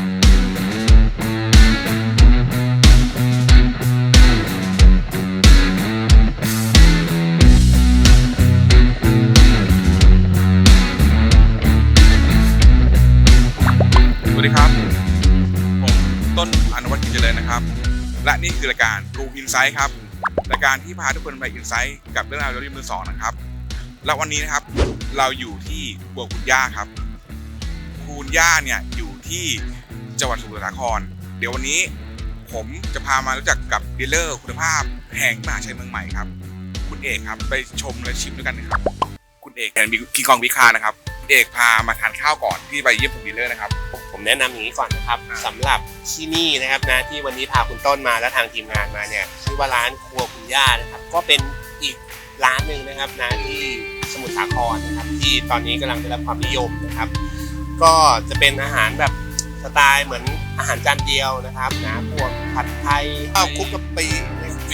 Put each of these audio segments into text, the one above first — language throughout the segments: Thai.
สวัสดีครับ ผมต้นอนุวัฒน์กิจเจริญนะครับ และนี่คือรายการ True Insight ครับรายการที่พาทุกคนไป Insight กับเรื่องราวรถยนต์มือสองนะครับ และวันนี้นะครับเราอยู่ที่บัวคุณย่าครับ คุณย่าเนี่ยอยู่ที่ จังหวัดสมุทรสาคร เดี๋ยววันนี้ผมจะพามารู้จักกับดีลเลอร์คุณภาพแห่งมหาชัยเมืองใหม่ครับ คุณเอกครับไปชมและชิมด้วยกันนะครับ คุณเอกแอนมีคิงกองวิคานะครับคุณเอกพามาทานข้าวก่อนที่ไปเยี่ยมผมดีลเลอร์นะครับผมแนะนำอย่างนี้ก่อนนะครับสำหรับที่นี่นะครับนะที่วันนี้พาคุณต้นมาและทางทีมงานมาเนี่ยชื่อว่าร้านครัวคุณย่านะครับก็เป็นอีกร้านหนึ่งนะครับนะที่สมุทรสาครนะครับที่ตอนนี้กำลังได้รับความนิยมนะครับ ก็จะเป็นอาหารแบบ สไตล์เหมือนอาหารจานเดียวนะครับนะพวกผัดไทยข้าวคลุกกะปิ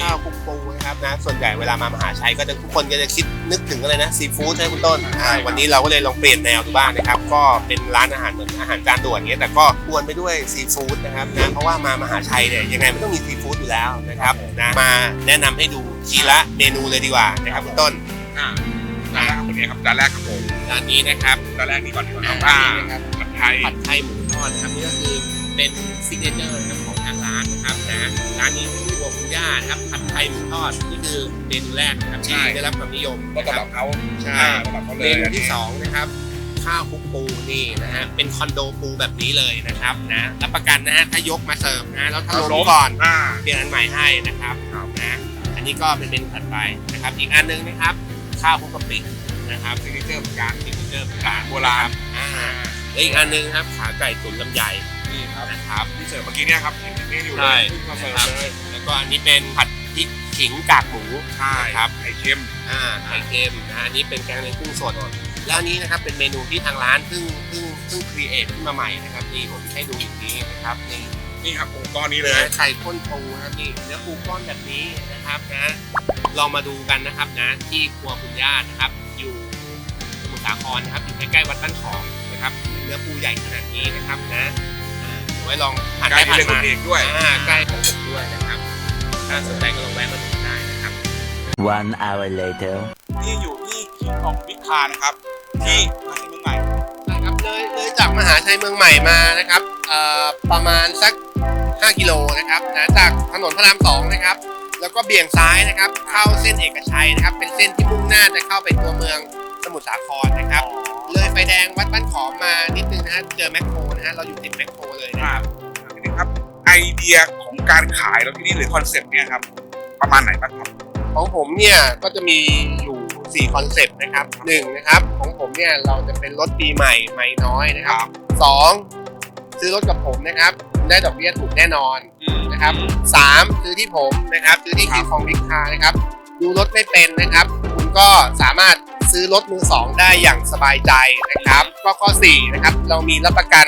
ข้าวคลุกปูนะครับนะส่วนใหญ่เวลามามหาชัยก็จะทุกคนก็จะคิดนึกถึงอะไรนะซีฟู้ดใช่ไหมคุณต้นอ่าวันนี้เราก็เลยลองเปลี่ยนแนวดูบ้างนะครับ ก็เป็นร้านอาหารเหมือนอาหารจานด่วนอย่างเงี้ยแต่ก็กวนไปด้วยซีฟู้ดนะครับนะเพราะว่ามามหาชัยเนี่ยยังไงมันต้องมีซีฟู้ดอยู่แล้วนะครับนะมาแนะนำให้ดูทีละเมนูเลยดีกว่านะครับคุณต้นอ่าจานแรกครับคุณเอกครับจานแรกครับผมร้านนี้นะครับจานแรกนี่ก่อนดีกว่าครับอ่าอ่าผัด ไทย ผัดไทยหมูทอดนะครับนี่ก็คือเป็นซิกเนเจอร์นะครับของทางร้านนะครับนะร้านนี้คือครัวคุณย่านะครับผัดไทยหมูทอดนี่คือเมนูแรกนะครับที่ได้รับความนิยมก็นะคตำรัรับบเขาใช่อ่าตำรับเขาเลเมยนูที่สองนะครับข้าวคลุกปูนี่นะฮะเป็นคอนโดปูแบบนี้เลยนะครับนะรับประกันนะฮะถ้ายกมาเสิร์ฟนะแล้วถ้าล้มก่อน อ่า เปลี่ยนอันใหม่ให้นะครับนะอันนี้ก็เป็นเมนูถัดไปนะครับ อีกอันหนึงนะครับ ข้าวคลุกกะปินะครับซิกเนเจอร์เหมือนกันซิกเนเจอร์เหมือนกันโบราณ อ่า และอีกอันหนึงครับขาไก่ตุ๋นลำไยนี่ครับนะครับที่เสิร์ฟเมื่อกี้เนี่ยครับเห็นนี่อยู่เลใช่ยเพิ่งมาเสิร์ฟเลยแล้วก็อันนี้เป็นผัดพริกขิงกากหมูใช่นะครับไข่เค็มอ่าไข่เค็มนะอันนี้เป็นแกงเลียงกุ้งสดแล้วอันนี้นะครับเป็นเมนูที่ทางร้านเพิ่งเพิ่งเพิ่งครีเอทขึ้นมาใหม่นะครับนี่ผมให้ดูอีกทีนะครับนี่นี่ครับองค์ก้อนนี้เลยไข่ข้นปูนะครับนี่เนื้อปูก้อนแบบนี้นะครับนะลองมาดูกันนะครับนะที่ครัวคุณย่านะครับ อยู่สมุทรสาครนะครับอยู่ใกล้ๆวัดบ้านของ นะครับ เนื้อปูใหญ่ขนาดนี้นะครับนะอ่าเดี๋ยวไว้ลองผ่านใกล้ไปผ่านที่เลยคุมาณเอกด้วยอ่าใกล้ของผมด้วยนะครับ ถ้าสนใจก็ลองแวะมาดูได้นะครับ One hour later. นี่อยู่ที่คิงของวิคานะครับ ที่มหาชัยเมืองใหม่ใช่ครับเลยเลยจากมหาชัยเมืองใหม่มานะครับเอ่อประมาณสัก 5 กิโลนะครับนะจากถนนพระรามสองนะครับแล้วก็เบี่ยงซ้ายนะครับ เข้าเส้นเอกชัยนะครับ เป็นเส้นที่มุ่งหน้าจะเข้าไปตัวเมือง สมุทรสาครนะครับ เลยไฟแดงวัดบ้านขอมมานิดนึงนะฮะเจอแมคโครนะฮะเราอยู่ติดแมคโครเลยนะครับทีนี้ครับไอเดียของการขายรถที่นี่หรือคอนเซ็ปต์เนี่ยครับประมาณไหนบ้างครับของผมเนี่ยก็จะมีอยู่4คอนเซปต์นะครับหนึ่งนะครับของผมเนี่ยเราจะเป็นรถปีใหม่ไม่น้อยนะครับสองซื้อรถกับผมนะครับคุณได้ดอกเบี้ยถูกแน่นอน นะครับสามซื้อที่ผมนะครับ ซื้อที่คิงของบิ๊กคานะครับ ดูรถไม่เป็นนะครับ คุณก็สามารถ ซื้อรถมือสองได้อย่างสบายใจนะครับ ก็ข้อสี่นะครับเรามีรับประกัน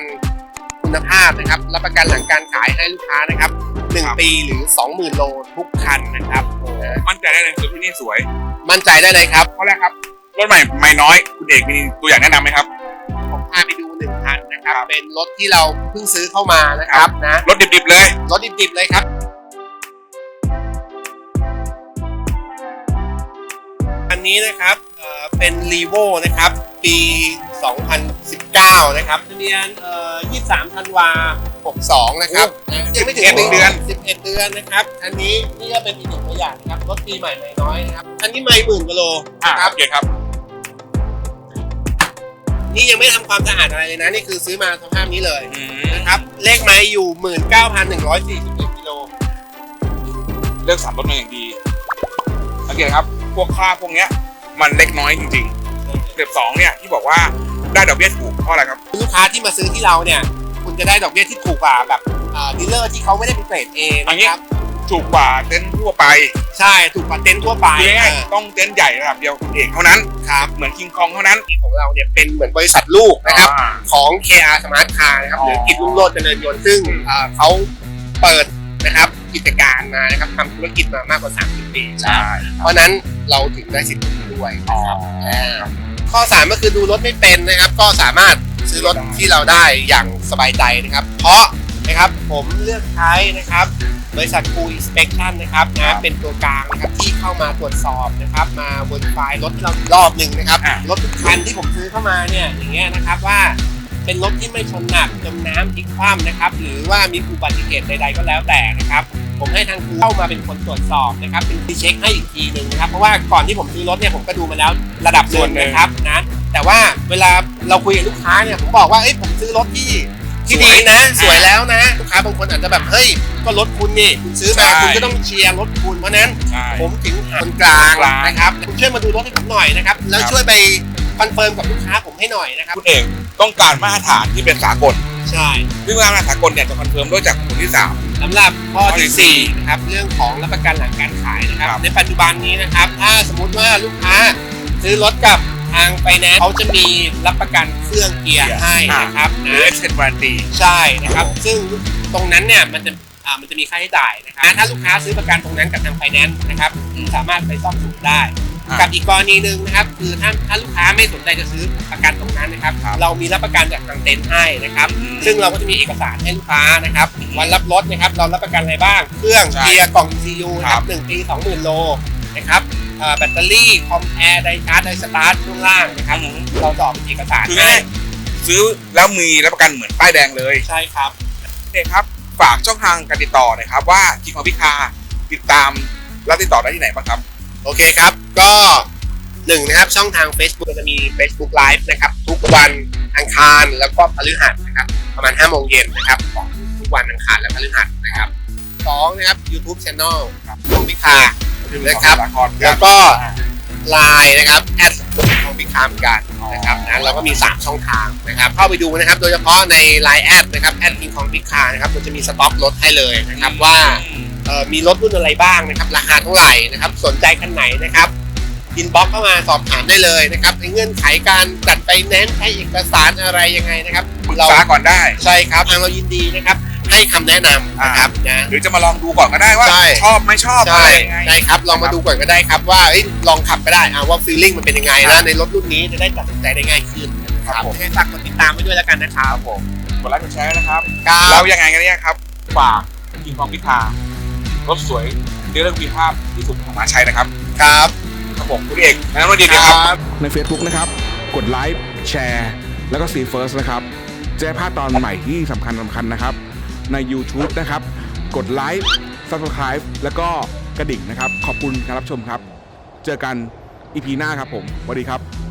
คุณภาพนะครับ รับประกันหลังการขายให้ลูกค้านะครับหนึ่งครับปีหรือ 20,000 โลทุกคันนะครับนะมั่นใจได้เลยคือที่นี่สวย มั่นใจได้เลยครับข้อแรกครับรถใหม่ไม่น้อยคุณเอกมีตัวอย่างแนะนำไหมครับผมพาไปดูหนึ่งคันนะครับ เป็นรถที่เราเพิ่งซื้อเข้ามานะครับนะรถดิบๆเลยรถดิบๆเลยครับอันนี้นะครับ เอ่อเป็น r ีโวนะครับ ปี 2019 นะครับทะเบียนเอ่อ23ธันวา62 นะครับยังไม่ถึง11เดือน11 เดือนนะครับอันนี้นี่ก็เป็นอีกหนึ่งตัวอย่างนะครับรถปีใหม่ไม่น้อยนะครับอันนี้ไม่หมื่นกิโลอ่านะครับโอเคครับ นี่ยังไม่ทำความสะอาดอะไรเลยนะ นี่คือซื้อมาสภาพนี้เลยอืมนะครับเลขไม้อยู่ 19,141กิโลเลือกสรรรถมาอย่างดีสังเกตครับ พวกค่าพวกเนี้ย มันเล็กน้อยจริงๆสเต็ปสองเนี่ยที่บอกว่าได้ดอกเบี้ยถูกเพราะอะไรครับ ลูกค้าที่มาซื้อที่เราเนี่ย คุณจะได้ดอกเบี้ยที่ถูกกว่าแบบดีลเลอร์ที่เขาไม่ได้เป็นเกรดเออันนี้ นะครับถูกกว่าเต็นท์ทั่วไปใช่ถูกกว่าเต็นท์ทั่วไปคือง่ายเออๆต้องเต็นท์ใหญ่ระดับเดียวคุณเอกเท่านั้นครับเหมือนคิงคองเท่านั้นนี่ของเราเนี่ยเป็นเหมือนบริษัทลูกนะครับ อ่า ของ KR Smart Car นะครับอ๋อหรือกิจรุ่งโรจน์เจริญยนต์ซึ่งเอ่อเขาเปิด นะครับกิจการมานะครับทำธุรกิจมามากกว่า 30 ปีใช่ เพราะฉะนั้นเราถึงได้สิทธิ์ตรงนี้ด้วยนะครับาข้อ 3 ก็คือดูรถไม่เป็นนะครับ ก็สามารถซื้อรถที่เราได้อย่างสบายใจนะครับ เพราะนะครับผมเลือกใช้นะครับบริษัท c o o Inspection นะครับนะเป็นตัวกลางนะครับที่เข้ามาตรวจสอบนะครับ มา verify รถที่เรารอบหนึ่งนะครับอะรถทุกคันที่ผมซื้อเข้ามาเนี่ยอย่างเงี้ยนะครับว่า เป็นรถที่ไม่ชนหนักจมน้ำพลิกคว่ำนะครับ หรือว่ามีอุบัติเหตุใดๆก็แล้วแต่นะครับ ผมให้ทางครูเข้ามาเป็นคนตรวจสอบนะครับ เป็นรีเช็คให้อีกทีหนึ่งนะครับ เพราะว่าก่อนที่ผมซื้อรถเนี่ยผมก็ดูมาแล้วระดับหส่นึ่วนงหนึ่ง นะครับนะแต่ว่าเวลาเราคุยกับลูกค้าเนี่ยผมบอกว่าเอ้ยผมซื้อรถที่ที่สวยดีนะ สวยแล้วนะลูกค้าบางคนอาจจะแบบเฮ้ยก็รถคุณนี่คุณซื้อมาใช่ คุณก็ต้องเชียร์รถคุณเพราะฉะนั้น ใช่ ผมถึงหาคนกลางกลางนะครับคุณช่วยมาดูรถให้ผมหน่อยนะครับ แล้วครับ ช่วยไปคอนเฟิร์มกับลูกค้าผมให้หน่อยนะครับ คุณเอก ต้องการมาตรฐานที่เป็นสากลใช่ซึ่งมาตรฐานสากลเนี่ยจะคอนเฟิร์มด้วยจากคนที่สาม สำหรับข้อข้อที่ที่สี่สี่นะครับเรื่องของรับประกันหลังการขายนะครับ ครับ ในปัจจุบันนี้นะครับ ถ้าสมมุติว่าลูกค้าซื้อรถกับทางไฟแนนซ์เขาจะมีรับประกันเครื่องเกียร์ให้นะครับหรือ นะ extend warranty ใช่นะครับ ซึ่งตรงนั้นเนี่ยมันจะอ่ามันจะมีค่าใช้จ่ายนะครับถ้าลูกค้าซื้อประกันตรงนั้นกับทางไฟแนนซ์นะครับสามารถไปซ่อมศูนย์ได้อ่า กับอีกกรณีหนึ่งนะครับ คือถ้าถ้าลูกค้าไม่สนใจจะซื้อประกันตรงนั้นนะครับ ครับเรามีรับประกันจากทางเต็นท์ให้นะครับซึ่งเราก็จะมีเอกสารให้ลูกค้านะครับ วันรับรถนะครับ เรารับประกันอะไรบ้าง เครื่องใช่เกียร์กล่อง ECU นะคครัรับบหนึ่งปีสองหมื่นโลนะครับเอ่อแบตเตอรี่คอมแอร์ไดชาร์จไดสตาร์ทช่วงล่างนะครับเราจะออกเป็นเอกสารคือให้ง่ายซื้อแล้วมีรับประกันเหมือนป้ายแดงเลยใช่ครับเอกครับฝากช่องทางการติดต่อหน่อยครับว่าทีมของพิคาติดตามและติดต่อได้ที่ไหนบ้างครับ โอเคครับ ก็หนึ่งนะครับช่องทาง Facebook จะมี Facebook Live นะครับ ทุกวันอังคารแล้วก็พฤหัสนะครับ ประมาณ5โมงเย็นนะครับของทุกวันอังคารและพฤหัสนะครับสองนะครับ YouTube Channel ครับของพิคานะครับแล้วก็ไลน์นะครับแอดของพิคามกันนะครับนะเราก็มี 3 ช่องทางนะครับเข้าไปดูนะครับ โดยเฉพาะใน Line แอดนะครับแอดอินของพิคานะครับมันจะมีสต็อกรถให้เลยนะครับว่าเอ่อมีรถรุ่นอะไรบ้างนะครับ ราคาเท่าไหร่นะครับ สนใจคันไหนนะครับ อินบ็อกเข้ามาสอบถามได้เลยนะครับในเงื่อนไขการจัดไฟแนนซ์ให้เอกสารอะไรยังไงนะครับปรึกเราษาก่อนได้ใช่ครับทางเรายินดีนะครับ ให้คำแนะนำนะครับนะหรือจะมาลองดูก่อนก็ได้ว่าใช่ชอบไม่ชอบอะไรใช่ยังไงใช่ครับลองมาดูก่อนก็ได้ครับว่าเอ้ยลองขับก็ได้อ่าว่าฟีลลิ่งมันเป็นยังไงครันะบในรถรุ่นนี้จะได้ตัดสินใจได้ง่ายขึ้นนะครับผม ยังไงฝากกดติดตามไว้ด้วยแล้วกันนะครับผมกดไลค์กดแชร์นะครับ ครัเราบยังไงกันเนี่ยครับ ฝากทีมของพิคารถสวยในเรื่องมีภาพที่สุดของมาใช้นะครับ ครับครับ ผมคุณเอกนันวันดีคนะครับรับ ใน Facebook นะครับ กดไลค์แชร์แล้วก็ See First นะครับจะได้พลาดตอนใหม่ที่สำคัญสำคัญนะครับ ใน YouTube นะครับ กดไลค์ Subscribe แล้วก็กระดิ่งนะครับ ขอบคุณการรับชมครับ เจอกัน EP หน้าครับผมสวัสดีครับ